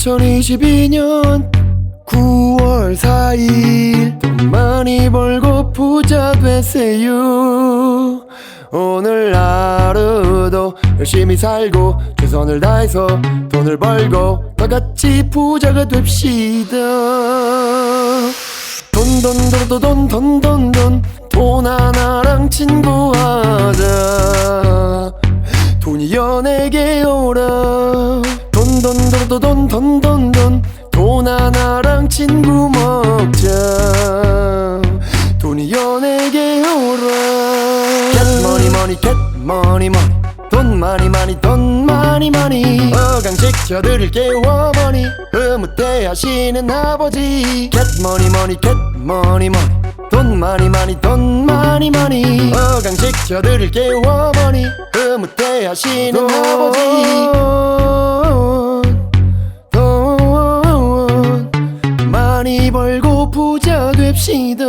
2022년 9월 4일 돈 많이 벌고 부자 되세요. 오늘 하루도 열심히 살고 최선을 다해서 돈을 벌고 다 같이 부자가 됩시다. 돈 돈 돈 돈 돈 돈 돈. 돈 하나랑 친구하자. 돈이 연에게 오라 돈돈돈돈돈 돈 돈 돈 하나랑 친구 먹자. 돈이 연에게 오라 Get money money get money money. 돈 많이 많이 돈 많이 많이. 어강식 쳐드릴게요 어머니 흐뭇해하시는 아버지. Get money money get money money. 돈 많이 많이 돈 많이 많이. 어강식 쳐드릴게요 어머니 흐뭇해하시는 아버지 많이 벌고 부자 됩시다